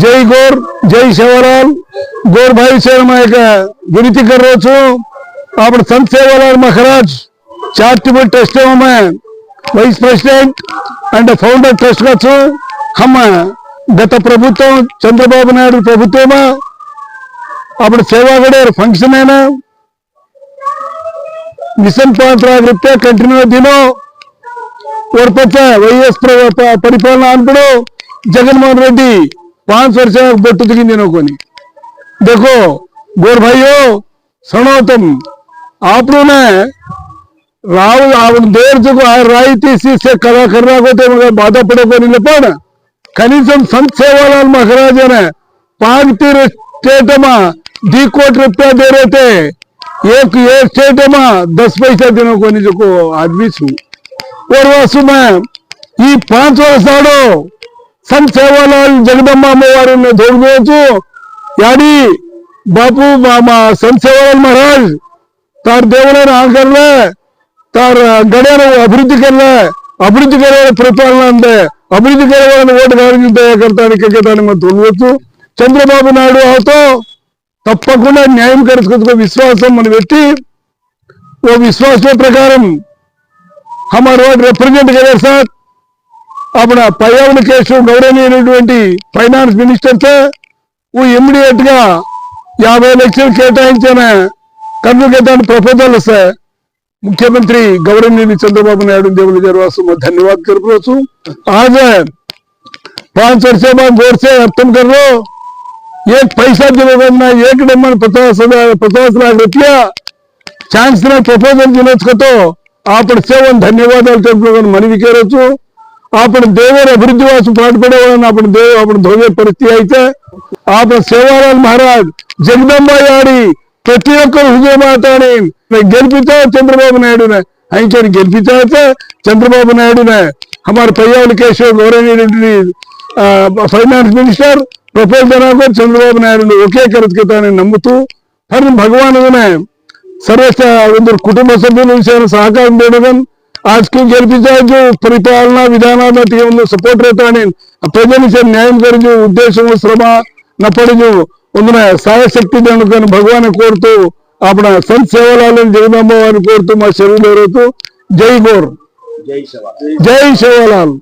జై గోర్ జై శివలాల్ గోర్ భాయి సేన మా యొక్క గురించి కర్రోచు అప్పుడు సంత్ సేవలాల్ మహారాజ్ చారిటబుల్ ట్రస్ట్ ఆమె vice president and founder trust కావచ్చు. అమ్మ గత ప్రభుత్వం చంద్రబాబు నాయుడు ప్రభుత్వమా? అప్పుడు సేవాగడే ఫంక్షన్ అయినా మిషన్ పాత్రాగృత్య కంటిన్యూ దినో. ஒரு பக்க வைஎஸ் பரிபாலனா அன்புடோ ஜெகன்மோகன் ரெட்டி జగన్మోహన్ రెడ్డి पांच वर्ष बट्टू दिखी కొని देखो गोर भाइयों सुनो तुम आप लोगों ने राव ఆవిడ దేర్ జకు రాయి తీసి సే కథా కర్రాకోతే బాధ పడుకోని पण కనీసం సంత్ సేవాలాల్ महाराज ने पांच तीर स्टेट में दी कोट रुपया दे रहे थे एक ये स्टेट में दस पैसा देने को नहीं जो आदमी छू और वसु में ఈ పాంచ్ వర్షాలు సంత్ సేవాలాల్ జగదమ్మ అమ్మవారిని దోడుకోవచ్చు యాడి బాపు మా మా సంత్ సేవాలాల్ మహారాజ్ तार देवला आ कर रहा है तार गड़े अभिवृद्धि कर रहा है అభివృద్ధి करे పరిపాలన అంటే అభివృద్ధి करे వాళ్ళని ఓటు గారికి దయ కడతానికి ఎక్కడానికి మనం తొలవచ్చు చంద్రబాబు నాయుడు అవుతో తప్పకుండా న్యాయం కరుచుకో విశ్వాసం మనం పెట్టి ఓ విశ్వాసం ప్రకారం हमारे वार्ड रिप्रेजेंट करे సార్ అప్పుడు పర్యావరణ కేసు గౌరవనీయమైనటువంటి ఫైనాన్స్ మినిస్టర్ తో ఓ ఇమ్మీడియట్ గా యాభై లక్షలు కేటాయించిన కన్ను దాని ప్రపోజల్ వస్తాయి मुख्यमंत्री गौरवनीय चंद्रबाबू नायडू देवल जरवासु में धन्यवाद कर रहा आज पांच वर्ष बाद गौर से खत्म कर लो एक पैसा दिलोगे ना एक डिमांड पचास हजार पचास लाख रुपया ఛాన్స్ నా ప్రపోజల్ తినొచ్చుకతో అప్పుడు సేవను ధన్యవాదాలు తెలుపుకోని మనవి కేరొచ్చు आपण देवर अभिवृद्धीवास पाठ पडवून आपण देव आपण धोवे పరిస్థితి అయితే ఆప సేవాలాల్ మహారాజ్ జగదంబ యాడి ప్రతి ఒక్కరు హృదయ మాతాని గెలిపితే చంద్రబాబు నాయుడునే. ఆయన గెలిపితే అయితే చంద్రబాబు నాయుడునే. हमारे పయ్యావుల కేశవ్ గౌరవనీయుడి ఫైనాన్స్ మినిస్టర్ ప్రపోజల్ నాకు చంద్రబాబు నాయుడు ఒకే కరచుకుతానని నమ్ముతూ భగవానునే ಸರ್ವಷ್ಟ ಒಂದು ಕುಟುಂಬ ಸಭ್ಯನ ವಿಷಯ ಸಹಕಾರ ಬೇಡದನ್ આજકી గెలిపించారు పరిపాలన విధానాలు బట్టి ಒಂದು ಸಪೋರ್ಟ್ ಇರ್ತಾನೆ ಪ್ರಜೆಗೆ ನ್ಯಾಯ ಕೊಡಲು ಉದ್ದೇಶವು ಶ್ರಮ ನಪಡಲು ಒಂದಿನ ಸಹಾಯಶಕ್ತಿ ದಂಡಕನ್ನು ಭಗವಾನ ಕೋರ್ತು ಆಪಣ ಸಂತ ಸೇವಾಲಾಲನ ಜಗದಾಂಬ ವಾರಿని కోరుతూ మా సెలవు జై గోర్ జై సేవాలాల్